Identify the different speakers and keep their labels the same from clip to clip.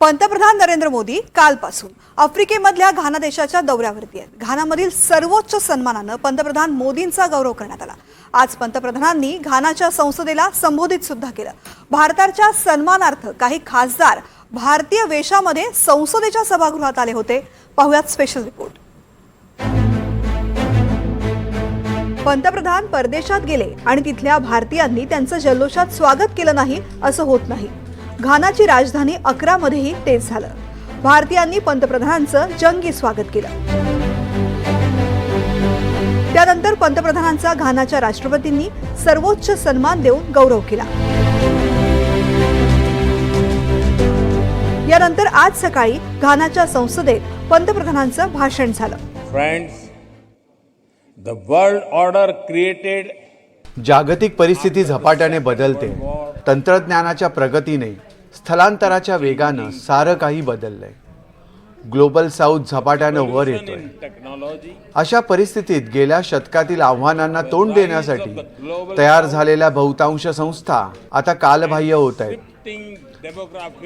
Speaker 1: पंतप्रधान नरेंद्र मोदी कालपासून आफ्रिकेमधल्या घाना देशाच्या दौऱ्यावरती आहेत. घानामधील सर्वोच्च सन्मानानं पंतप्रधान मोदींचा गौरव करण्यात आला. आज पंतप्रधानांनी घानाच्या संसदेला संबोधित सुद्धा केलं. भारताच्या सन्मानार्थ काही खासदार भारतीय वेशामध्ये संसदेच्या सभागृहात आले होते. पाहुयात स्पेशल रिपोर्ट पंतप्रधान परदेशात गेले आणि तिथल्या भारतीयांनी त्यांचं जल्लोषात स्वागत केलं नाही असं होत नाही. घानाची राजधानी अकरामध्येही तेच झालं. भारतीयांनी पंतप्रधानांचं जंगी स्वागत केलं. त्यानंतर पंतप्रधानांचा घानाच्या राष्ट्रपतींनी सर्वोच्च सन्मान देऊन गौरव केला. यानंतर आज सकाळी घानाच्या संसदेत पंतप्रधानांचं भाषण झालं.
Speaker 2: Friends, the world order created
Speaker 3: जागतिक परिस्थिती झपाट्याने बदलते. तंत्रज्ञानाच्या प्रगतीने स्थलांतराच्या वेगानं सारं काही बदललंय. ग्लोबल साऊथ झपाट्यानं वर येतोय. अशा परिस्थितीत गेल्या शतकातील आव्हानांना तोंड देण्यासाठी तयार झालेल्या बहुतांश संस्था आता कालबाह्य होत आहेत.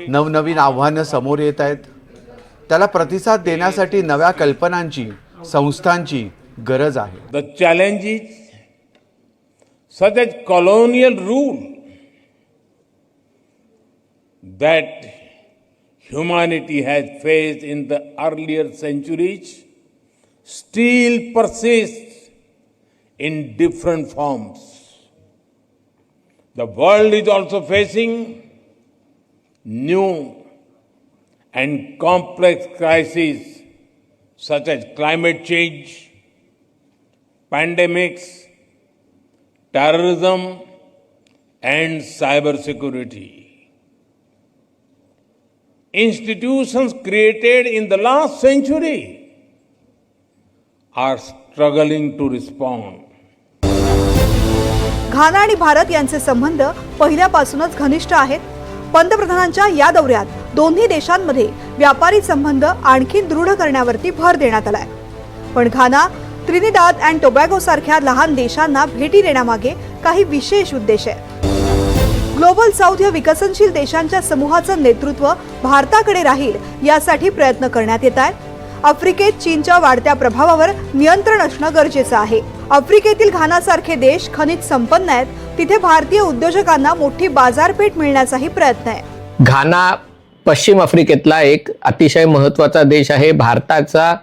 Speaker 3: नवनवीन आव्हानं समोर येत आहेत. त्याला प्रतिसाद देण्यासाठी नव्या कल्पनांची संस्थांची गरज आहे.
Speaker 2: The challenges such as colonial rule. That humanity has faced in the earlier centuries still persists in different forms. The world is also facing new and complex crises such as climate change, pandemics, terrorism, and cybersecurity. Institutions created in the last century are struggling to respond.
Speaker 1: घाना आणि भारत यांचे संबंध पहिल्यापासूनच घनिष्ठ आहेत. पंतप्रधानांच्या या दौऱ्यात दोन्ही देशांमध्ये व्यापारी संबंध आणखी दृढ करण्यावरती भर देण्यात आलाय. पण घाना त्रिनिदाद अँड टोबॅगो सारख्या लहान देशांना भेटी देण्यामागे काही विशेष उद्देश आहे ग्लोबल साऊथ या विकसनशील देशांच्या समूहाचं नेतृत्व भारताकडे राहील यासाठी प्रयत्न करण्यात येत आहेत. आफ्रिकेत चीनच्या वाढत्या प्रभावावर नियंत्रण असणं गरजेचं आहे. आफ्रिकेतील घानासारखे देश खनिज संपन्न आहेत. तिथे भारतीय उद्योजकांना मोठी बाजारपेठ मिळण्याचाही प्रयत्न आहे.
Speaker 4: घाना पश्चिम आफ्रिकेतला एक अतिशय महत्त्वाचा देश आहे. भारताचा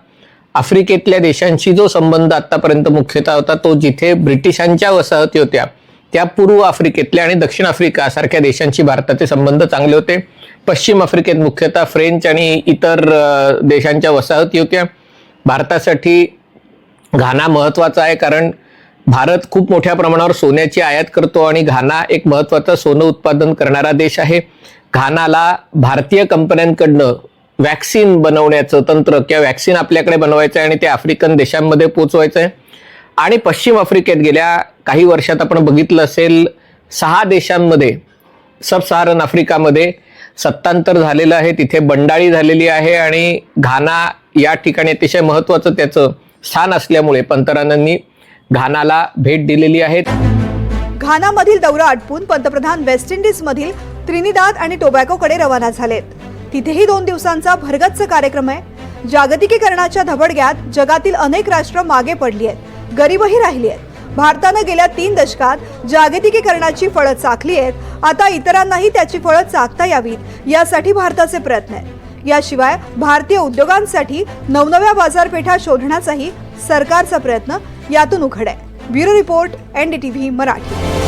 Speaker 4: आफ्रिकेतल्या देशांशी जो संबंध आतापर्यंत मुख्यतः होता तो जिथे ब्रिटिशांच्या वसाहती होत्या त्या पूर्व आफ्रिकेतल्या आणि दक्षिण आफ्रिका सारख्या देशांशी भारताचे संबंध चांगले होते. पश्चिम आफ्रिकेत मुख्यतः फ्रेंच आणि इतर देशांच्या वसाहती होत्या. भारतासाठी घाना महत्त्वाचा आहे कारण भारत खूप मोठ्या प्रमाणावर सोन्याची आयात करतो आणि घाना एक महत्त्वाचा सोनं उत्पादन करणारा देश आहे. घानाला भारतीय कंपन्यांकडनं वॅक्सिन बनवण्याचं तंत्र किंवा वॅक्सिन आपल्याकडे बनवायचं आहे आणि ते आफ्रिकन देशांमध्ये पोचवायचं आहे. आणि पश्चिम आफ्रिकेत गेल्या काही वर्षात आपण बघितलं असेल सहा देशांमध्ये सब सहारन आफ्रिकामध्ये सत्तांतर झालेलं आहे. तिथे बंडाळी झालेली आहे आणि घाना या ठिकाणी अतिशय महत्त्वाचं त्याचं स्थान असल्यामुळे पंतप्रधानांनी घानाला भेट दिलेली आहे.
Speaker 1: घानामधील दौरा आटपून पंतप्रधान वेस्ट इंडिज मधील त्रिनिदाद आणि टोबॅकोकडे रवाना झालेत. तिथेही दोन दिवसांचा भरगच्च कार्यक्रम आहे. जागतिकीकरणाच्या धबडग्यात जगातील अनेक राष्ट्र मागे पडली आहेत. गरीबही राहिली आहेत. भारतानं गेल्या तीन दशकात जागतिकीकरणाची फळं चाखली आहेत. आता इतरांनाही त्याची फळं चाकता यावीत यासाठी भारताचे प्रयत्न आहेत. याशिवाय भारतीय उद्योगांसाठी नवनव्या बाजारपेठा शोधण्याचाही सरकारचा प्रयत्न यातून उघड आहे. Bureau report NDTV Marathi.